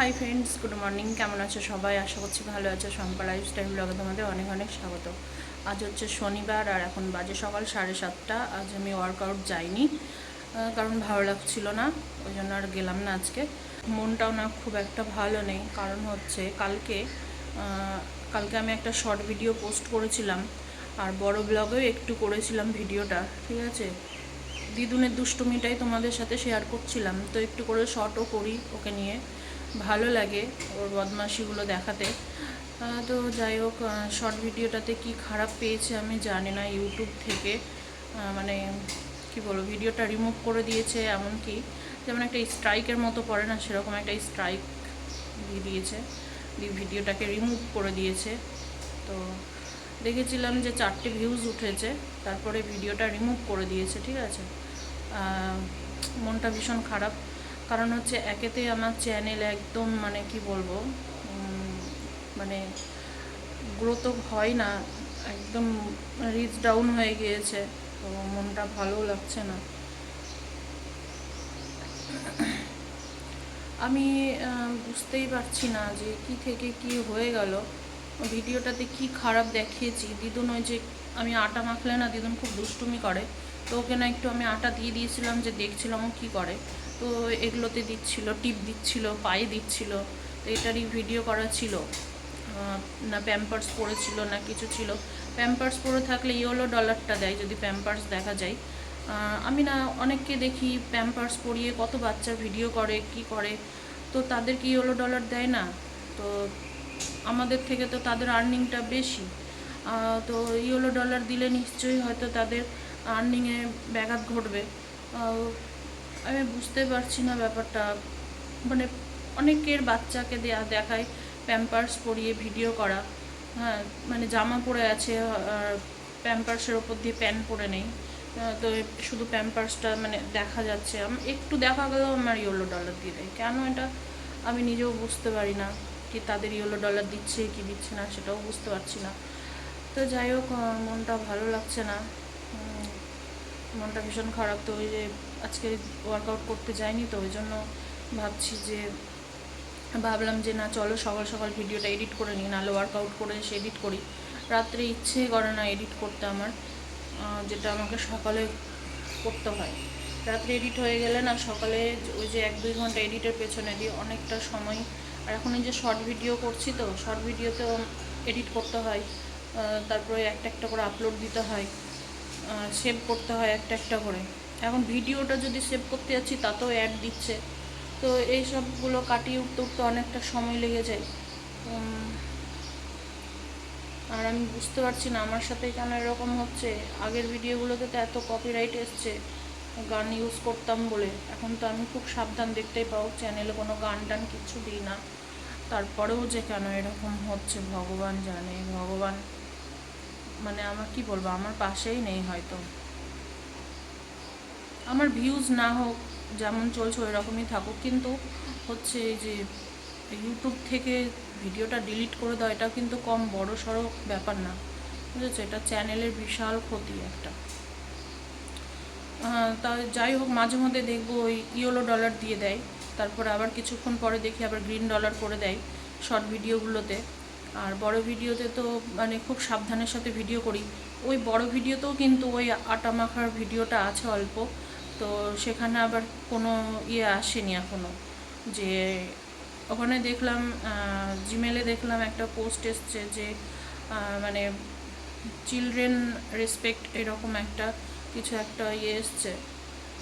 Hi friends good morning কেমন আছো সবাই? আশা করছি ভালো আছো। শম্পা লাইফস্টাইল ব্লগে তোমাদের অনেক অনেক স্বাগত। আজ হচ্ছে শনিবার আর এখন বাজে সকাল সাড়ে সাতটা। আজ আমি ওয়ার্কআউট যাইনি কারণ ভালো লাগছিল না, ওই জন্য আর গেলাম না আজকে। মনটাও না খুব একটা ভালো নেই, কারণ হচ্ছে কালকে কালকে আমি একটা শর্ট ভিডিও পোস্ট করেছিলাম, আর বড় ব্লগেও একটু করেছিলাম ভিডিওটা, ঠিক আছে? দিদুনের দুষ্টুমিটাই তোমাদের সাথে শেয়ার করছিলাম, তো একটু করে শর্টও করি ওকে নিয়ে। ভালো লাগে ওর বদমাশিগুলো দেখাতে। তো যাই হোক শর্ট ভিডিওটাতে কি খারাপ পেয়েছে আমি জানি না ইউটিউব থেকে মানে কি বলব, ভিডিওটা রিমুভ করে দিয়েছে এমনকি। যেমন একটা স্ট্রাইকের মতো পড়ে না, সেরকম একটা স্ট্রাইক দিয়ে দিয়েছে, দিয়ে ভিডিওটাকে রিমুভ করে দিয়েছে। তো দেখেছিলাম যে চারটে ভিউজ উঠেছে, তারপরে ভিডিওটা রিমুভ করে দিয়েছে, ঠিক আছে? মনটা ভীষণ খারাপ কারণ হচ্ছে একেতে আমার চ্যানেল একদম মানে কি বলব মানে গ্রোথ হয় না, একদম রিচ ডাউন হয়ে গিয়েছে, তো মনটা ভালো লাগছে না। আমি বুঝতেই পারছি না যে কি থেকে কি হয়ে গেল। ভিডিওটাতে কি খারাপ দেখিয়েছি, দিদুন ওই যে আমি আটা মাখলে না দিদুন খুব দুষ্টুমি করে, তো ওকে না একটু আমি আটা দিয়ে দিয়েছিলাম যে দেখছিলাম ও কী করে। তো এগুলোতে দিচ্ছিল, টিপ দিচ্ছিল, পায়ে দিচ্ছিল, তো এটারই ভিডিও করা ছিল। না প্যাম্পার্স পরেছিল না কিছু ছিল। প্যাম্পার্স পরে থাকলে ইয়েলো ডলারটা দেয় যদি প্যাম্পার্স দেখা যায়। আমি না অনেককে দেখি প্যাম্পার্স পরিয়ে কত বাচ্চা ভিডিও করে, কি করে। তো তাদের কি ইয়েলো ডলার দেয় না? তো আমাদের থেকে তো তাদের আর্নিংটা বেশি। তো ইয়েলো ডলার দিলে নিশ্চয়ই হয়তো তাদের আর্নিংয়ে ব্যাঘাত ঘটবে। আমি বুঝতে পারছি না ব্যাপারটা। মানে অনেকের বাচ্চাকে দেয়া দেখায় প্যাম্পার্স পরিয়ে ভিডিও করা। হ্যাঁ মানে জামা পরে আছে, আর প্যাম্পার্সের ওপর দিয়ে প্যান্ট পরে নেই। তো শুধু প্যাম্পার্সটা মানে দেখা যাচ্ছে। একটু দেখা গেলেও আমার ইয়েলো ডলার দিয়ে দেয়। কেন এটা আমি নিজেও বুঝতে পারি না কি তাদের ইয়েলো ডলার দিচ্ছে, কি দিচ্ছে না, সেটাও বুঝতে পারছি না। তো যাই হোক মনটা ভালো লাগছে না। মনটা ভীষণ খারাপ। তো ওই যে আজকে ওয়ার্কআউট করতে যাইনি, তো ওই জন্য ভাবছি যে, ভাবলাম যে না, চলো সকাল সকাল ভিডিওটা এডিট করে নিই, নাহলে ওয়ার্কআউট করে এসে এডিট করি। রাত্রে ইচ্ছে করে না এডিট করতে আমার যেটা আমাকে সকালে করতে হয়। রাত্রে এডিট হয়ে গেলে না, সকালে ওই যে এক দুই ঘণ্টা এডিটের পেছনে দিয়ে অনেকটা সময়, আর এখন এই যে শর্ট ভিডিও করছি তো শর্ট ভিডিওতেও এডিট করতে হয়। তারপরে একটা একটা করে আপলোড দিতে হয়। সেভ করতে হয় একটা একটা করে। এখন ভিডিওটা যদি সেভ করতে যাচ্ছি, তাতেও অ্যাড দিচ্ছে। তো এই সবগুলো কাটিয়ে উঠতে উঠতে অনেকটা সময় লেগে যায়। আর আমি বুঝতে পারছি না, আমার সাথে কেন এরকম হচ্ছে? আগের ভিডিওগুলোতে তো এত কপিরাইট এসছে, গান ইউজ করতাম বলে। এখন তো আমি খুব সাবধান দেখতেই পাও চ্যানেলে কোনো গান টান কিছু দিই না। তারপরেও যে কেন এরকম হচ্ছে, ভগবান জানে, ভগবান মানে আমার কি বলব, আমার পাশেই নেই হয়তো। আমার ভিউজ না হোক, যেমন চলছে ওই রকমই থাকুক, কিন্তু হচ্ছে এই যে ইউটিউব থেকে ভিডিওটা ডিলিট করে দেওয়া এটা কিন্তু কম বড় সড়ো ব্যাপার না, বুঝেছ? এটা চ্যানেলের বিশাল ক্ষতি একটা। তা যাই হোক, মাঝে মধ্যে দেখব ওই ইয়েলো ডলার দিয়ে দেয়, তারপরে আবার কিছুক্ষণ পরে দেখি আবার গ্রিন ডলার করে দেয় শর্ট ভিডিওগুলোতে আর বড় ভিডিওতে তো মানে খুব সাবধানের সাথে ভিডিও করি। ওই বড় ভিডিওতেও কিন্তু ওই আটা মাখার ভিডিওটা আছে অল্প। তো সেখানে আবার কোনো ইয়ে আসেনি এখনও যে ওখানে দেখলাম জিমেলে দেখলাম একটা পোস্ট এসছে যে মানে চিলড্রেন রেসপেক্ট এরকম একটা কিছু একটা ইয়ে এসছে।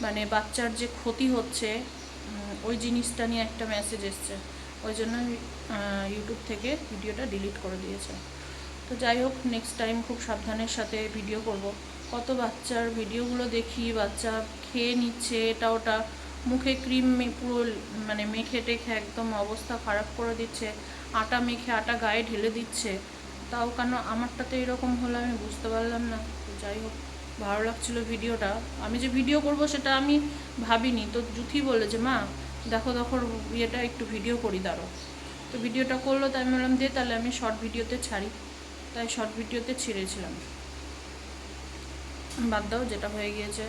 মানে বাচ্চার যে ক্ষতি হচ্ছে ওই জিনিসটা নিয়ে একটা মেসেজ এসছে। ওই জন্য ইউটিউব থেকে ভিডিওটা ডিলিট করে দিয়েছে। তো যাই হোক নেক্সট টাইম খুব সাবধানের সাথে ভিডিও করব। কত বাচ্চার ভিডিওগুলো দেখি, বাচ্চা খেয়ে নিচ্ছে, এটা ওটা। মুখে ক্রিম পুরো মানে মেখে টেখে একদম অবস্থা খারাপ করে দিচ্ছে। আটা মেখে আটা গায়ে ঢেলে দিচ্ছে। তাও কেন আমারটাতে এরকম হলো আমি বুঝতে পারলাম না। তো যাই হোক, ভালো লাগছিল ভিডিওটা। আমি যে ভিডিও করব সেটা আমি ভাবিনি। তো জুথি বলে যে, মা, দেখো দেখো, ইয়েটা একটু ভিডিও করি দাঁড়ো তো ভিডিওটা করল, তাই আমি বললাম দিয়ে তাহলে আমি শর্ট ভিডিওতে ছাড়ি। তাই শর্ট ভিডিওতে ছিঁড়েছিলাম। বাদ দাও, যেটা হয়ে গিয়েছে।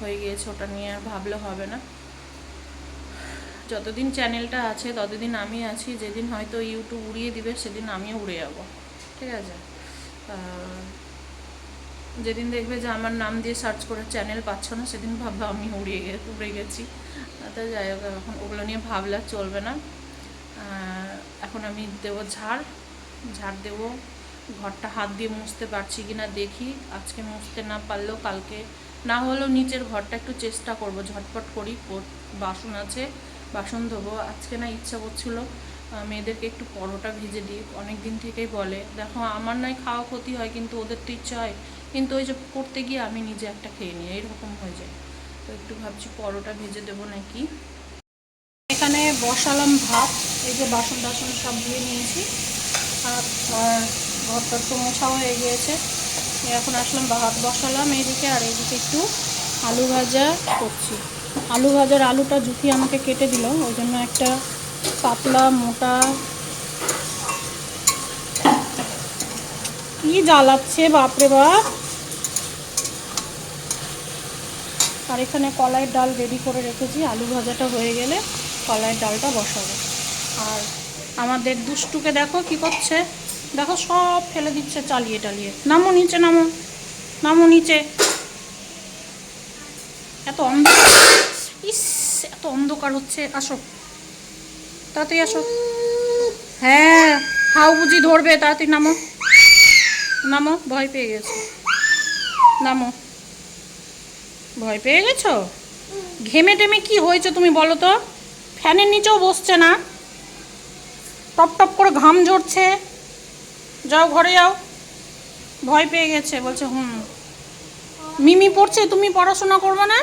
হয়ে গিয়েছে, ওটা নিয়ে আর ভাবলে হবে না। যতদিন চ্যানেলটা আছে, ততদিন আমি আছি, যেদিন হয়তো ইউটিউব উড়িয়ে দিবে, সেদিন আমিও উড়ে যাব। ঠিক আছে? যেদিন দেখবে যে আমার নাম দিয়ে সার্চ করে চ্যানেল পাচ্ছ না, সেদিন ভাববে আমি উড়িয়ে গে, উড়ে গেছি। তো যাই হোক, এখন ওগুলো নিয়ে ভাবলে চলবে না। এখন আমি দেবো ঝাড় ঝাড় দেবো। ঘরটা হাত দিয়ে মুছতে পারছি কি না দেখি। আজকে মুছতে না পারলেও কালকে না হলেও নিচের ঘরটা একটু চেষ্টা করব, ঝটপট করি বাসন আছে, বাসন ধোবো। আজকে না ইচ্ছা করছিল মেয়েদেরকে একটু পরোটা ভেজে দিই। অনেক দিন থেকেই বলে, দেখো, আমার নয় খাওয়া ক্ষতি হয়, কিন্তু ওদের তো ইচ্ছা হয়। কিন্তু ওই যে করতে গিয়ে আমি নিজে একটা খেয়ে নিই, এইরকম হয়ে যায়। তো একটু ভাবছি পরোটা ভেজে দেবো নাকি? এখানে বসালাম ভাত, এই যে বাসন টাসন সব ধুয়ে নিয়েছি। আর ঘরটা তো মোছা হয়ে গিয়েছে। এখন আসলাম ভাত বসালাম, এইদিকে আর এইদিকে একটু আলু ভাজা করছি। আলু ভাজার আলুটা জুতি আমাকে কেটে দিল, ওই জন্য একটা পাতলা মোটা কি জ্বালাচ্ছে, বাপরে বাপ! আর এখানে কলাইয়ের ডাল রেডি করে রেখেছি, আলু ভাজাটা হয়ে গেলে কলাইয়ের ডালটা বসাবো। আর আমাদের দুষ্টুকে দেখো কি করছে। দেখো সব ফেলে দিচ্ছে চালিয়ে টালিয়ে। নামো নিচে, নামো। নামো নিচে। এত অন্ধকার। ইস, এত অন্ধকার হচ্ছে। আসো। তাড়াতাড়ি আসো। হ্যাঁ হাউ বুঝি ধরবে। তাড়াতাড়ি নামো। নামো, ভয় পেয়ে গেছো। নামো। ভয় পেয়ে গেছো? ঘেমে টেমে কি হয়েছে তুমি বলো তো? ফ্যানের নিচেও বসছে না? টপ টপ করে ঘাম ঝরছে। যাও ঘরে যাও। ভয় পেয়ে গেছে বলছে হুম। মিমি পড়ছে তুমি পড়াশোনা করবে না?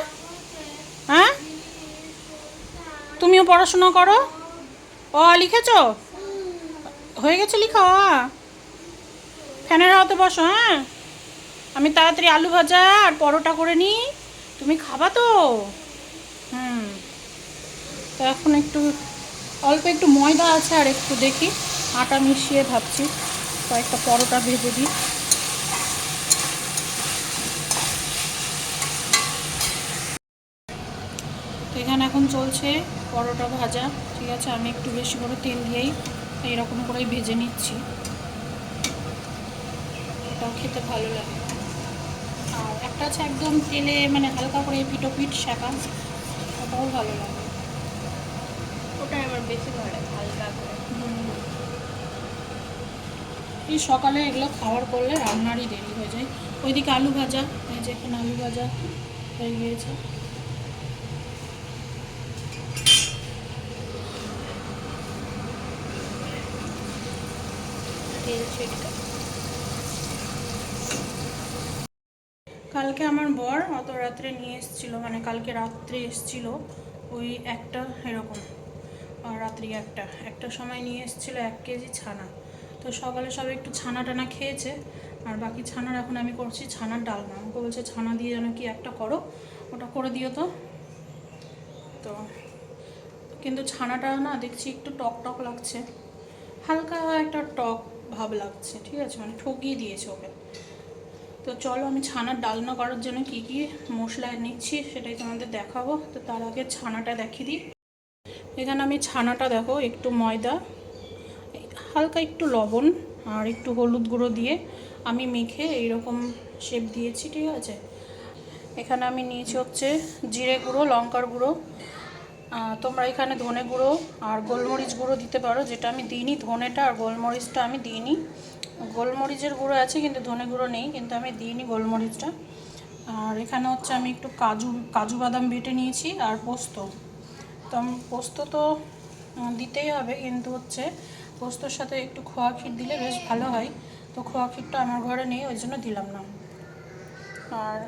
হ্যাঁ? তুমিও পড়াশোনা করো? ও লিখেছ? হয়ে গেছে লিখা অ, ফ্যানের হাতে বসো হ্যাঁ। আমি তাড়াতাড়ি আলু ভাজা আর পরোটা করে নিই। তুমি খাবা তো? হুম। তো এখন একটু অল্প একটু ময়দা আছে আর একটু দেখি আটা মিশিয়ে ভাবছি। কয়েকটা পরোটা ভেজে দিই। তো এখানে এখন চলছে পরোটা ভাজা, ঠিক আছে? আমি একটু বেশি করে তেল দিয়েই এইরকম করেই ভেজে নিচ্ছি। এটাও খেতে ভালো লাগে। আর একটা আছে একদম তেলে মানে হালকা করে পিটো পিঠ শেখা ওটাও ভালো লাগে। ওটা আমার বেশি ভালো হালকা করে হুম। এই সকালে এগুলো খাওয়ার করলে রান্নারই দেরি হয়ে যায়। ওইদিকে আলু ভাজা, এই যে এখানে আলু ভাজা হয়ে গিয়েছে। কালকে আমার বর অত রাত্রে নিয়ে এসেছিল মানে কালকে রাত্রে এসেছিল, ওই একটা এরকম রাত্রি একটা। একটা সময় নিয়ে এসেছিল এক কেজি ছানা। তো সকালে সব একটু ছানা টানা খেয়েছে, আর বাকি ছানার এখন আমি করছি ছানার ডালনা। আমাকে বলছে, ছানা দিয়ে যেন কি একটা করো, ওটা করে দিও তো। তো কিন্তু ছানাটা না দেখছি একটু টক টক লাগছে, হালকা একটা টক ভাব লাগছে, ঠিক আছে? মানে ঠকিয়ে দিয়েছে ওকে। তো চলো আমি ছানার ডালনা করার জন্য কি কি মশলা নিচ্ছি সেটাই তোমাদের দেখাবো। তো তার আগে ছানাটা দেখিয়ে দিই। এখানে আমি ছানাটা দেখো, একটু ময়দা হালকা একটু লবণ আর একটু হলুদ গুঁড়ো দিয়ে আমি মেখে এইরকম শেপ দিয়েছি, ঠিক আছে? এখানে আমি নিয়েছি হচ্ছে জিরে গুঁড়ো, লঙ্কার গুঁড়ো। তোমরা এখানে ধনে গুঁড়ো আর গোলমরিচ গুঁড়ো দিতে পারো, যেটা আমি দিইনি। ধনেটা আর গোলমরিচটা আমি দিইনি। গোলমরিচের গুঁড়ো আছে, কিন্তু ধনে গুঁড়ো নেই, কিন্তু আমি দিইনি গোলমরিচটা। আর এখানে হচ্ছে আমি একটু কাজু কাজু বাদাম বেটে নিয়েছি আর পোস্ত। তো পোস্ত তো দিতেই হবে, কিন্তু হচ্ছে পোস্তর সাথে একটু খোয়া ক্ষীর দিলে বেশ ভালো হয়। তো খোয়া ক্ষীরটা আমার ঘরে নেই, ওই জন্য দিলাম না। আর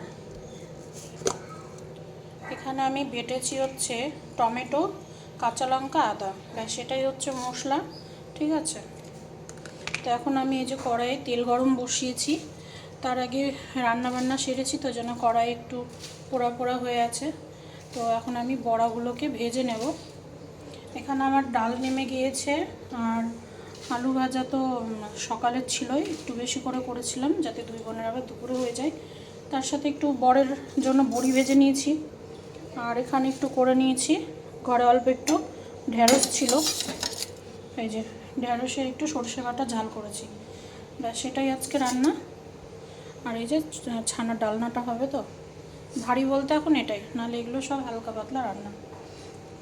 এখানে আমি বেটেছি হচ্ছে টমেটো, কাঁচা লঙ্কা, আদা। ব্যাস, সেটাই হচ্ছে মশলা, ঠিক আছে? তো এখন আমি এই যে কড়াইয়ে তেল গরম বসিয়েছি। তার আগে রান্না বান্না সেরেছি, তো যেন কড়াই একটু পোড়া পোড়া হয়ে আছে। তো এখন আমি বড়াগুলোকে ভেজে নেব। এখানে আমার ডাল নেমে গিয়েছে আর আলু ভাজা তো সকালের ছিলই, একটু বেশি করে করেছিলাম যাতে দুই বোনের আবার দুপুরে হয়ে যায়। তার সাথে একটু বরের জন্য বড়ি ভেজে নিয়েছি আর এখানে একটু করে নিয়েছি, ঘরে অল্প একটু ঢ্যাঁড়স ছিল। এই যে ঢ্যাঁড়সের একটু সর্ষে বাটা ঝাল করেছি। ব্যাস সেটাই আজকে রান্না। আর এই যে ছানার ডালনাটা হবে তো, ভারী বলতে এখন এটাই, নাহলে এগুলো সব হালকা পাতলা রান্না।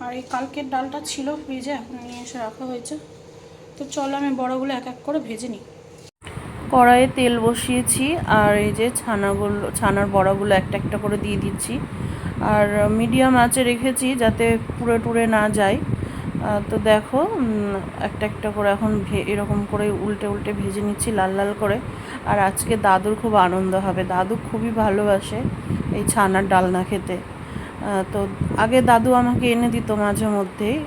আর এই কালকের ডালটা ছিল ফ্রিজে, এখন নিয়ে এসে রাখা হয়েছে। তো চলো আমি বড়গুলো এক এক করে ভেজে নিই। কড়াইয়ে তেল বসিয়েছি, আর এই যে ছানাগুলো, ছানার বড়াগুলো একটা একটা করে দিয়ে দিচ্ছি। আর মিডিয়াম আঁচে রেখেছি যাতে পুড়ে টুড়ে না যায়। তো দেখো একটা একটা করে এখন এরকম করে উল্টে উল্টে ভেজে নিচ্ছি লাল লাল করে। আর আজকে দাদুর খুব আনন্দ হবে। দাদু খুবই ভালোবাসে এই ছানার ডালনা খেতে। তো আগে দাদু আমাকে এনে দিত মাঝে মধ্যেই।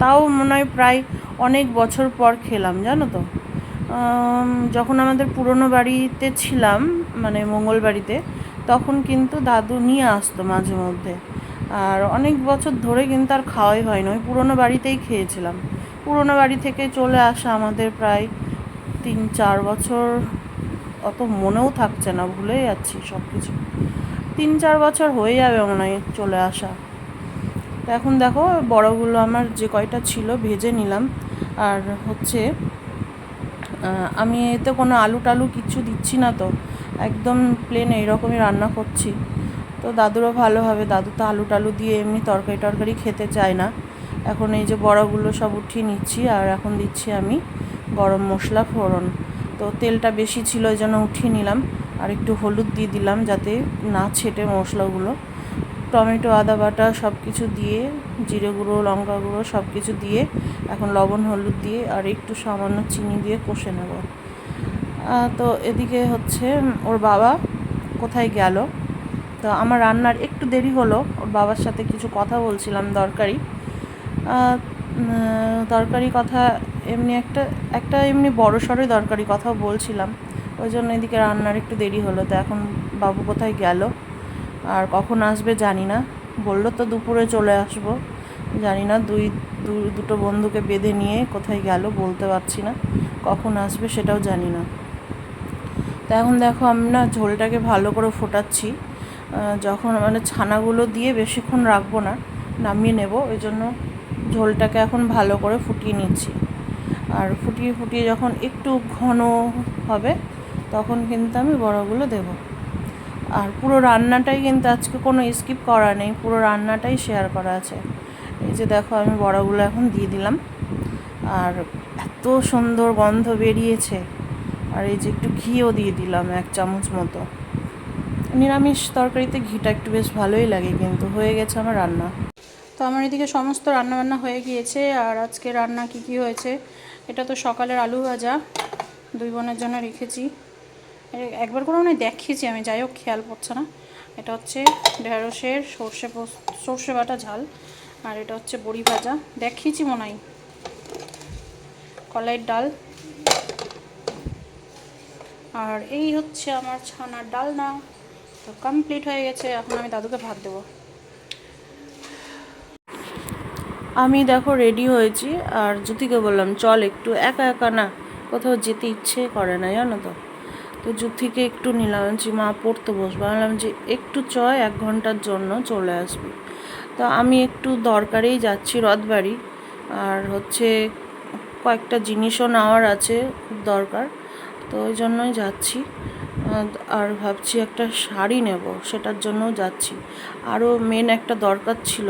তাও মনে হয় প্রায় অনেক বছর পর খেলাম, জানো তো? যখন আমাদের পুরনো বাড়িতে ছিলাম মানে মঙ্গল বাড়িতে, তখন কিন্তু দাদু নিয়ে আসতো মাঝে মধ্যে। আর অনেক বছর ধরে কিন্তু আর খাওয়াই হয় না। ওই পুরনো বাড়িতেই খেয়েছিলাম। পুরনো বাড়ি থেকে চলে আসা আমাদের প্রায় তিন চার বছর অত মনেও থাকছে না ভুলে যাচ্ছি সব কিছু তিন চার বছর হয়ে যাবে মনে হয় চলে আসা। তো এখন দেখো, বড়গুলো আমার যে কয়টা ছিল ভেজে নিলাম। আর হচ্ছে আমি এতে কোনো আলু টালু কিচ্ছু দিচ্ছি না তো। একদম প্লেন এইরকমই রান্না করছি। তো দাদুরও ভালো হবে, দাদু তো আলু টালু দিয়ে এমনি তরকারি টরকারি খেতে চায় না। এখন এই যে বড়াগুলো সব উঠিয়ে নিচ্ছি, আর এখন দিচ্ছি আমি গরম মশলা ফোড়ন। তো তেলটা বেশি ছিল ওই জন্য উঠিয়ে নিলাম। আর একটু হলুদ দিয়ে দিলাম যাতে না ছেটে মশলাগুলো। টমেটো, আদা বাটা সব কিছু দিয়ে, জিরে গুঁড়ো, লঙ্কা গুঁড়ো সব কিছু দিয়ে, এখন লবণ, হলুদ দিয়ে আর একটু সামান্য চিনি দিয়ে কষে নেব। তো এদিকে হচ্ছে ওর বাবা কোথায় গেল? তো আমার রান্নার একটু দেরি হলো, ওর বাবার সাথে কিছু কথা বলছিলাম দরকারি। দরকারি কথা এমনি একটা একটা এমনি বড় সড়োই দরকারি কথাও বলছিলাম। ওই জন্য এদিকে রান্নার একটু দেরি হলো, তো এখন বাবু কোথায় গেল? আর কখন আসবে জানি না। বলল তো দুপুরে চলে আসব। জানি না, দুই দুটো বন্ধুকে বেঁধে নিয়ে কোথায় গেল, বলতে পারছি না। কখন আসবে সেটাও জানি না। তো এখন দেখো, আমি না ঝোলটাকে ভালো করে ফোটাচ্ছি। যখন মানে ছানাগুলো দিয়ে বেশিক্ষণ রাখব না, নামিয়ে নেব, ওই জন্য ঝোলটাকে এখন ভালো করে ফুটিয়ে নিচ্ছি। আর ফুটিয়ে ফুটিয়ে যখন একটু ঘন হবে তখন কিন্তু আমি বড়গুলো দেবো। আর পুরো রান্নাটাই কিন্তু আজকে কোনো স্কিপ করা নেই, পুরো রান্নাটাই শেয়ার করা আছে। এই যে দেখো, আমি বড়াগুলো এখন দিয়ে দিলাম। আর এত সুন্দর গন্ধ বেরিয়েছে। আর এই যে একটু ঘিও দিয়ে দিলাম এক চামচ মতো। নিরামিষ তরকারিতে ঘিটা একটু বেশ ভালোই লাগে কিন্তু, হয়ে গেছে আমার রান্না। তো আমার এদিকে সমস্ত রান্না বান্না হয়ে গিয়েছে। আর আজকে রান্না কি কি হয়েছে, এটা তো সকালের আলু ভাজা, দুই বোনের জন্য রেখেছি। একবার করে মনে দেখিয়েছি আমি, যাই হোক, খেয়াল পড়ছে না। এটা হচ্ছে ঢেঁড়সের সর্ষে সর্ষে বাটা ঝাল, আর এটা হচ্ছে বড়ি ভাজা। দেখিয়েছি মনে হয়। কলাইয়ের ডাল। আর এই হচ্ছে আমার ছানার ডালনা। তো কমপ্লিট হয়ে গেছে, এখন আমি দাদুকে ভাত দেবো। আমি দেখো রেডি হয়েছি, আর জ্যোতিকে বললাম, চল একটু একা একা না, কোথাও যেতে ইচ্ছে করে না, জানো তো? তো থেকে একটু নিলাম যে, মা, পড়তে বসবো বললাম যে, একটু চয়, এক ঘণ্টার জন্য চলে আসবি। তো আমি একটু দরকারেই যাচ্ছি রথবাড়ি। আর হচ্ছে কয়েকটা জিনিসও নেওয়ার আছে, খুব দরকার। তো ওই জন্যই যাচ্ছি। আর ভাবছি একটা শাড়ি নেব, সেটার জন্যও যাচ্ছি। আরও মেন একটা দরকার ছিল,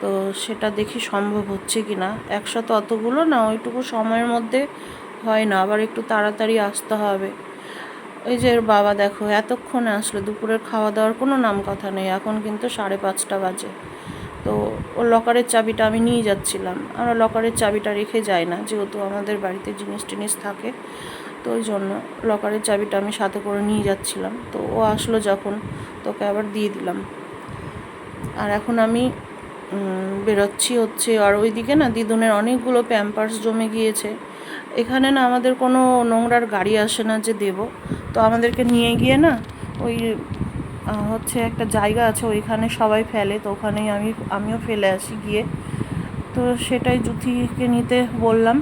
তো সেটা দেখি সম্ভব হচ্ছে কি না একসাথে অতগুলো না, ওইটুকু সময়ের মধ্যে হয় না। আবার একটু তাড়াতাড়ি আসতে হবে। ওই যে বাবা দেখো, এতক্ষণে আসলো, দুপুরের খাওয়া দাওয়ার কোনো নাম কথা নেই, এখন কিন্তু সাড়ে পাঁচটা বাজে। তো ওর লকারের চাবিটা আমি নিয়ে যাচ্ছিলাম। আমরা লকারের চাবিটা রেখে যাই না, যেহেতু আমাদের বাড়িতে জিনিস টিনিস থাকে, তো ওই জন্য লকারের চাবিটা আমি সাথে করে নিয়ে যাচ্ছিলাম। তো ও আসলো যখন, তোকে আবার দিয়ে দিলাম। আর এখন আমি বেরোচ্ছি হচ্ছে, আর ওইদিকে না, দিদুনের অনেকগুলো প্যাম্পার্স জমে গিয়েছে। এখানে না আমাদের কোনো নোংরার গাড়ি আসে না যে দেব। তো আমাদেরকে নিয়ে গিয়ে না ওই হচ্ছে একটা জায়গা আছে, ওইখানে সবাই ফেলে। তো ওখানেই আমি, আমিও ফেলে আসি গিয়ে। তো সেটাই জুথিকে নিতে বললাম।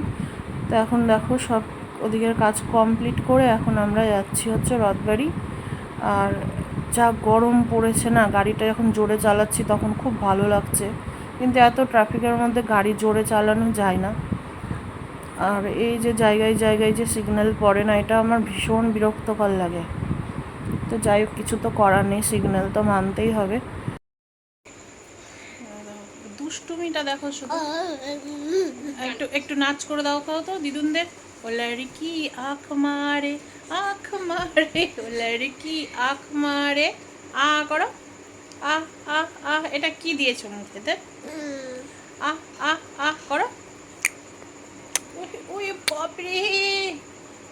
তো এখন দেখো সব ওদিকের কাজ কমপ্লিট করে এখন আমরা যাচ্ছি হচ্ছে রথবাড়ি। আর যা গরম পড়েছে না, গাড়িটা যখন জোরে চালাচ্ছি তখন খুব ভালো লাগছে। কিন্তু এত ট্রাফিকের মধ্যে গাড়ি জোরে চালানো যায় না। আর এই যে জায়গায় জায়গায় যে সিগন্যাল পড়ে না, এটা আমার ভীষণ বিরক্তকর লাগে। তো যাই হোক, কিছু তো করার নেই সিগন্যাল তো মানতেই হবে। দুষ্টুমিটা দেখো শুধু। একটু একটু নাচ করে দাও খাও তো, দিদুনদের। ও লড়কি আখ মারে আখ মারে, ও লড়কি আখ মারে। আ করো। আ আ আ, এটা কি দিয়েছ মুখেতে? আ আ আ, করো। ওই- ওই বাপরে।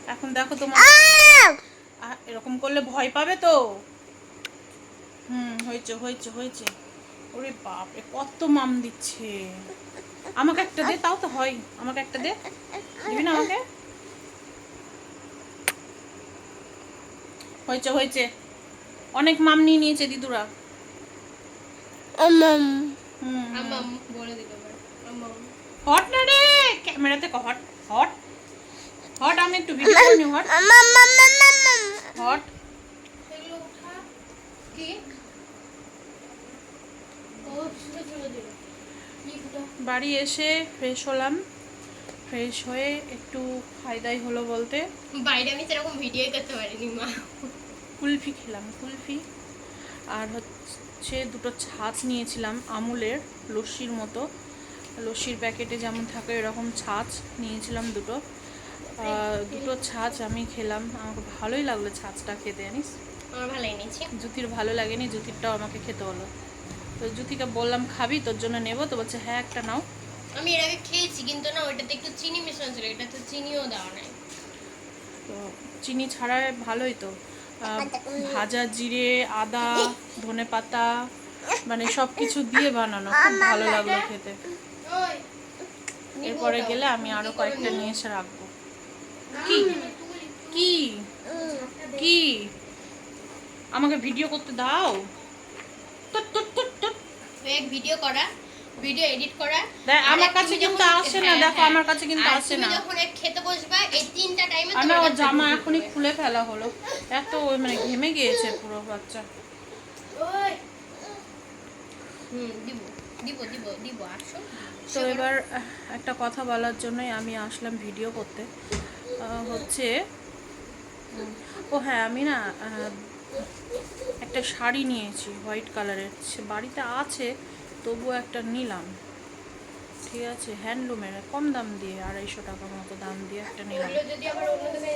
এখন দেখো তোমার এরকম করলে ভয় পাবে তো? হুম হয়েছে হয়েছে হয়েছে। ওরে বাপরে কত মাম দিচ্ছে। আমাকে একটা দে তাও তো হয়। আমাকে একটা দে। দিবি না আমাকে? হয়েছে হয়েছে। অনেক মাম নিয়ে নিয়েছে দিদুরা। হট না রে! ক্যামেরাতে হট? হট হট আমি একটু ভিডিও করে নিই হট হট বাড়ি এসে ফ্রেশ হলাম। ফ্রেশ হয়ে একটু ফায়দাই হলো বলতে। বাইরে আমি সেরকম ভিডিও করতে পারিনি মা। কুলফি খেলাম কুলফি। আর হচ্ছে দুটো ছাঁচ নিয়েছিলাম আমুলের লস্যির মতো। লস্যির প্যাকেটে যেমন থাকে এরকম ছাঁচ নিয়েছিলাম দুটো। দুটো ছাঁচ আমি খেলাম। আমাকে ভালোই লাগল ছাঁচটা খেতে জানিস? আমার ভালো এনেছি। জুতির ভালো লাগেনি জুতিরটাও আমাকে খেতে হলো। তো জুতিকে বললাম খাবি তোর জন্য নেব। তো বলছে হ্যাঁ একটা নাও। আমি এর আগে খেয়েছি কিন্তু না ওইটাতে একটু চিনি মিশানো ছিল এটা তো চিনিও দেওয়া নাই। তো চিনি ছাড়া ভালোই তো। ভাজা জিরে আদা ধনে পাতা মানে সব কিছু দিয়ে বানানো খুব ভালো লাগল খেতে। এরপরে গেলে আমি আরও কয়েকটা নিয়ে এসে রাখব। কি? কি? কি? আমাকে ভিডিও করতে দাও। ভিডিও করা ভিডিও এডিট করা। আমার কাছে কিন্তু আসে না হ্যাঁ, দেখো হ্যাঁ। আমার কাছে কিন্তু আসে না। যখন খেতে বসবা এই তিনটা টাইমে ওর জামা এখনই খুলে ফেলা হলো। এত মানে ঘেমে গিয়েছে পুরো বাচ্চা। হুম দিব দিব দিব দিব আসো। তো এবার একটা কথা বলার জন্যই আমি আসলাম ভিডিও করতে। হচ্ছে ও হ্যাঁ আমি না একটা শাড়ি নিয়েছি হোয়াইট কালারের সে বাড়িতে আছে, তবুও একটা নিলাম। ঠিক আছে? হ্যান্ডলুমের কম দাম দিয়ে আড়াইশো টাকার মতো দাম দিয়ে একটা নিলাম।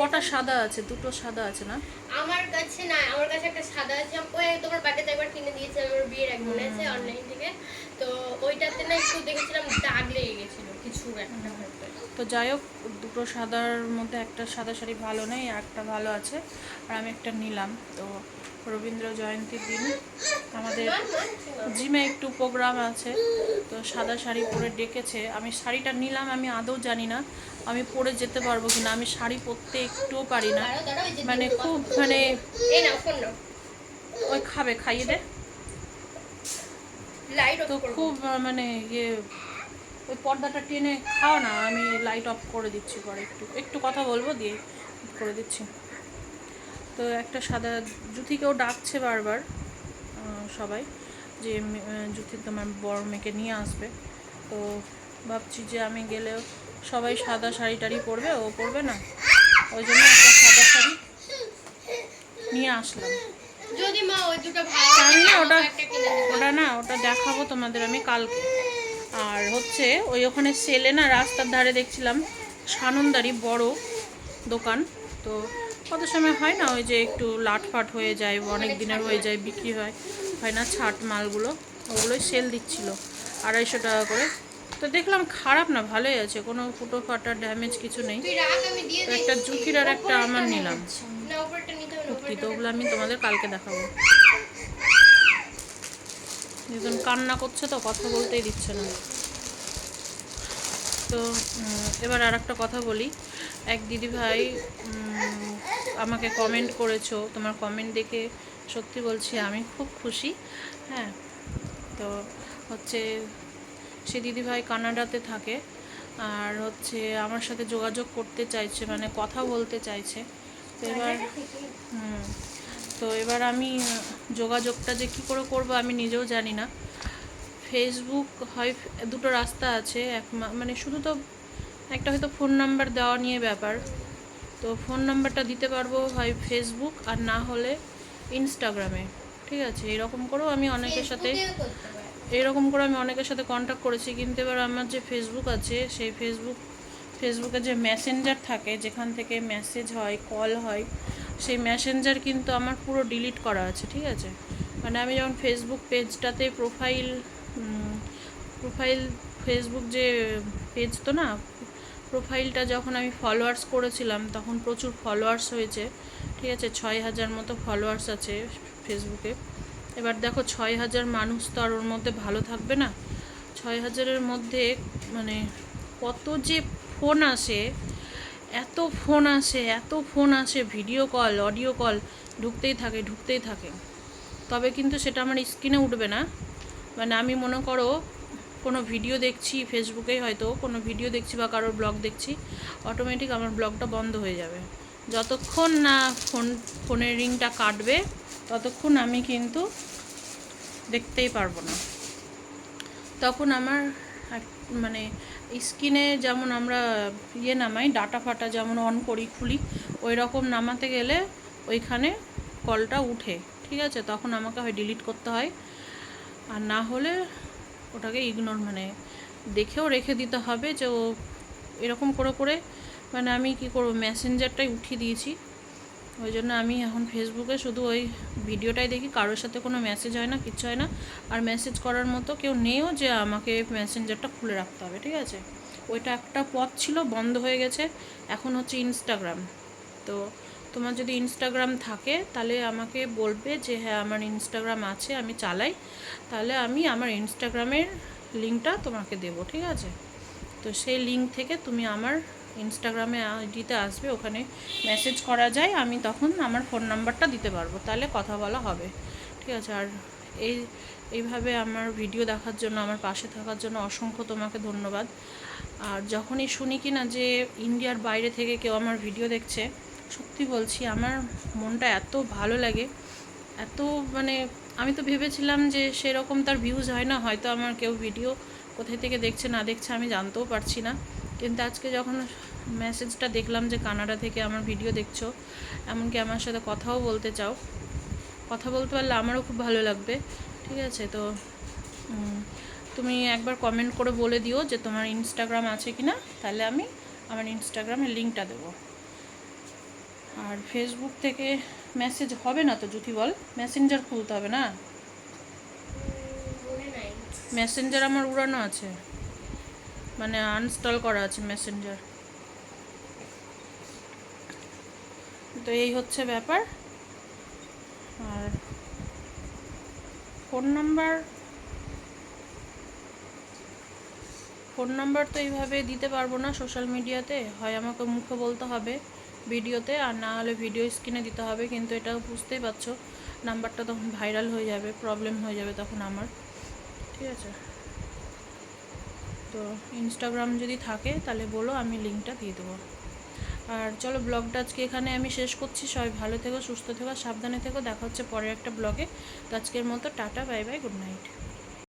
কটা সাদা আছে? দুটো সাদা আছে না? আমার কাছে না আমার কাছে একটা সাদা আছে। ওই তোমার বাড়িতে একবার কিনে দিয়েছে আমার বিয়ের এক মনে আছে অনলাইন থেকে। তো ওইটাতে না একটু দেখেছিলাম দাগ লেগে গেছিল কিছু একটা তো যাই হোক দুটো সাদার মধ্যে একটা সাদা শাড়ি ভালো নেই একটা ভালো আছে। আর আমি একটা নিলাম তো রবীন্দ্র জয়ন্তীর দিন। আমাদের জিমে একটু প্রোগ্রাম আছে তো সাদা শাড়ি পরে ডেকেছে। আমি শাড়িটা নিলাম আমি আদৌ জানি না আমি পরে যেতে পারব কিনা। আমি শাড়ি পরতে একটুও পারি না। মানে খুব মানে ওই খাবে খাইয়ে দে। লাইট তো খুব মানে ইয়ে ওই পর্দাটা টেনে খাও না আমি লাইট অফ করে দিচ্ছি পরে একটু। একটু কথা বলব দিয়ে করে দিচ্ছি। তো একটা সাদা জুথিকেও ডাকছে বারবার সবাই যে জুথি তোমার বড় মেয়েকে নিয়ে আসবে। তো ভাবছি যে আমি গেলেও সবাই সাদা শাড়ি টাড়ি পরবে ও পরবে না। ওই জন্য একটা সাদা শাড়ি নিয়ে আসলাম। যদি মা ওই দুটো ভালো না ওটা ওটা না ওটা দেখাবো তোমাদের আমি কালকে। আর হচ্ছে ওই ওখানে সেলে না রাস্তার ধারে দেখছিলাম সানন্দারি বড় দোকান। তো কত সময় হয় না ওই যে একটু লাটফাট হয়ে যায় অনেক দিনের হয়ে যায় বিক্রি হয় হয় না ছাট মালগুলো ওগুলোই সেল দিচ্ছিল আড়াইশো টাকা করে। তো দেখলাম খারাপ না ভালোই আছে কোনো ফুটো ফাটা ড্যামেজ কিছু নেই। একটা জুতির আর একটা আমার নিলাম। কুর্তি তো ওগুলো আমি তোমাদের কালকে দেখাবো। দুজন কান্না করছে তো কথা বলতেই দিচ্ছে না। তো এবার আর একটা কথা বলি। এক দিদি ভাই উম, আমাকে কমেন্ট করেছ তোমার কমেন্ট দেখে সত্যি বলছি আমি খুব খুশি হ্যাঁ? তো হচ্ছে সে দিদি ভাই কানাডাতে থাকে আর হচ্ছে আমার সাথে যোগাযোগ করতে চাইছে মানে কথা বলতে চাইছে। তো এবার হুম। তো এবার আমি যোগাযোগটা যে কী করে করব আমি নিজেও জানি না। ফেসবুক হয় দুটো রাস্তা আছে এক মানে শুধু তো একটা হয়তো ফোন নাম্বার দেওয়া নিয়ে ব্যাপার। তো ফোন নাম্বারটা দিতে পারব হয় ফেসবুক আর না হলে ইনস্টাগ্রামে ঠিক আছে এরকম করেও আমি অনেকের সাথে। এরকম করে আমি অনেকের সাথে কন্ট্যাক্ট করেছি। কিন্তু এবার আমার যে ফেসবুক আছে সেই ফেসবুক ফেসবুকে যে মেসেঞ্জার থাকে যেখান থেকে মেসেজ হয় কল হয় সেই মেসেঞ্জার কিন্তু আমার পুরো ডিলিট করা আছে ঠিক আছে? মানে আমি যখন ফেসবুক পেজটাতে প্রোফাইল প্রোফাইল ফেসবুক যে পেজ তো না প্রোফাইলটা যখন আমি ফলোয়ার্স করেছিলাম, তখন প্রচুর ফলোয়ার্স হয়েছে। ঠিক আছে, ছয় হাজার মতো ফলোয়ার্স আছে ফেসবুকে এবার দেখো, ছয় হাজার মানুষ তো আর ওর মধ্যে ভালো থাকবে না। ছয় হাজারের মধ্যে মানে কত যে ফোন আসে, এত ফোন আসে, এত ফোন আসে ভিডিও কল অডিও কল ঢুকতেই থাকে ঢুকতেই থাকে। তবে কিন্তু সেটা আমার স্ক্রিনে উঠবে না। মানে আমি মনে করো কোনো ভিডিও দেখছি ফেসবুকেই হয়তো কোনো ভিডিও দেখছি বা কারোর ব্লগ দেখছি অটোমেটিক আমার ব্লগটা বন্ধ হয়ে যাবে। যতক্ষণ না ফোন ফোনের রিংটা কাটবে, ততক্ষণ আমি কিন্তু দেখতেই পারব না। তখন আমার মানে স্ক্রিনে যেমন আমরা ইয়ে নামাই, ডাটা ফাটা যেমন অন করি, খুলি ওই রকম নামাতে গেলে ওইখানে কলটা উঠে, ঠিক আছে? তখন আমাকে হয় ডিলিট করতে হয়। আর না হলে ওটাকে ইগনোর মানে দেখেও রেখে দিতে হবে যে ও এরকম করে করে মানে আমি কি করব মেসেঞ্জারটাই উঠিয়ে দিয়েছি। ওই জন্য আমি এখন ফেসবুকে শুধু ওই ভিডিওটাই দেখি, কারোর সাথে কোনো মেসেজ হয় না, কিচ্ছু হয় না। আর মেসেজ করার মতো কেউ নেও যে আমাকে মেসেঞ্জারটা খুলে রাখতে হবে, ঠিক আছে? ওইটা একটা পথ ছিল, বন্ধ হয়ে গেছে। এখন হচ্ছে ইনস্টাগ্রাম তো তোমার যদি ইনস্টাগ্রাম থাকে, তাহলে আমাকে বলবে যে হ্যাঁ আমার ইনস্টাগ্রাম আছে, আমি চালাই। তাহলে আমি আমার ইনস্টাগ্রামের লিঙ্কটা তোমাকে দেবো, ঠিক আছে? তো সেই লিঙ্ক থেকে তুমি আমার ইনস্টাগ্রামে আইডিতে আসবে, ওখানে মেসেজ করা যায়, আমি তখন আমার ফোন নাম্বারটা দিতে পারব, তাহলে কথা বলা হবে, ঠিক আছে? আর এই, এইভাবে আমার ভিডিও দেখার জন্য, আমার পাশে থাকার জন্য অসংখ্য তোমাকে ধন্যবাদ। আর যখনই শুনি কি না যে ইন্ডিয়ার বাইরে থেকে কেউ আমার ভিডিও দেখছে সত্যি বলছি, আমার মনটা এত ভালো লাগে, এত মানে আমি তো ভেবেছিলাম যে সেরকম তার ভিউজ হয় না, হয়তো আমার কেউ ভিডিও কোথায় থেকে দেখছে না দেখছে আমি জানতেও পারছি না। কিন্তু আজকে যখন মেসেজটা দেখলাম যে কানাডা থেকে আমার ভিডিও দেখছ, এমনকি আমার সাথে কথাও বলতে চাও, কথা বলতে পারলে আমারও খুব ভালো লাগবে, ঠিক আছে? তো তুমি একবার কমেন্ট করে বলে দিও যে তোমার ইনস্টাগ্রাম আছে কি না তাহলে আমি আমার ইনস্টাগ্রামের লিঙ্কটা দেবো। আর ফেসবুক থেকে মেসেজ হবে না তো জুথি বল? মেসেঞ্জার খুলতে হবে না? মেসেঞ্জার আমার উড়ানো আছে। মানে আনস্টল করা আছে মেসেঞ্জার তো এই হচ্ছে ব্যাপার। আর ফোন নাম্বার ফোন নাম্বার তো এইভাবে দিতে পারব না সোশ্যাল মিডিয়াতে হয় আমাকে মুখে বলতে হবে। ভিডিওতে, আর না হলে ভিডিও স্ক্রিনে দিতে হবে, কিন্তু এটা বুঝতেই পারছ নাম্বারটা তখন ভাইরাল হয়ে যাবে প্রবলেম হয়ে যাবে তখন আমার, ঠিক আছে? তো ইনস্টাগ্রাম যদি থাকে, তাহলে বলো, আমি লিঙ্কটা দিয়ে দেবো। আর চলো ব্লগটা আজকে এখানে আমি শেষ করছি, সবাই ভালো থেকো, সুস্থ থেকো সাবধানে থেকো, দেখা হচ্ছে পরের একটা ব্লগে তো আজকের মতো, tata bye bye good night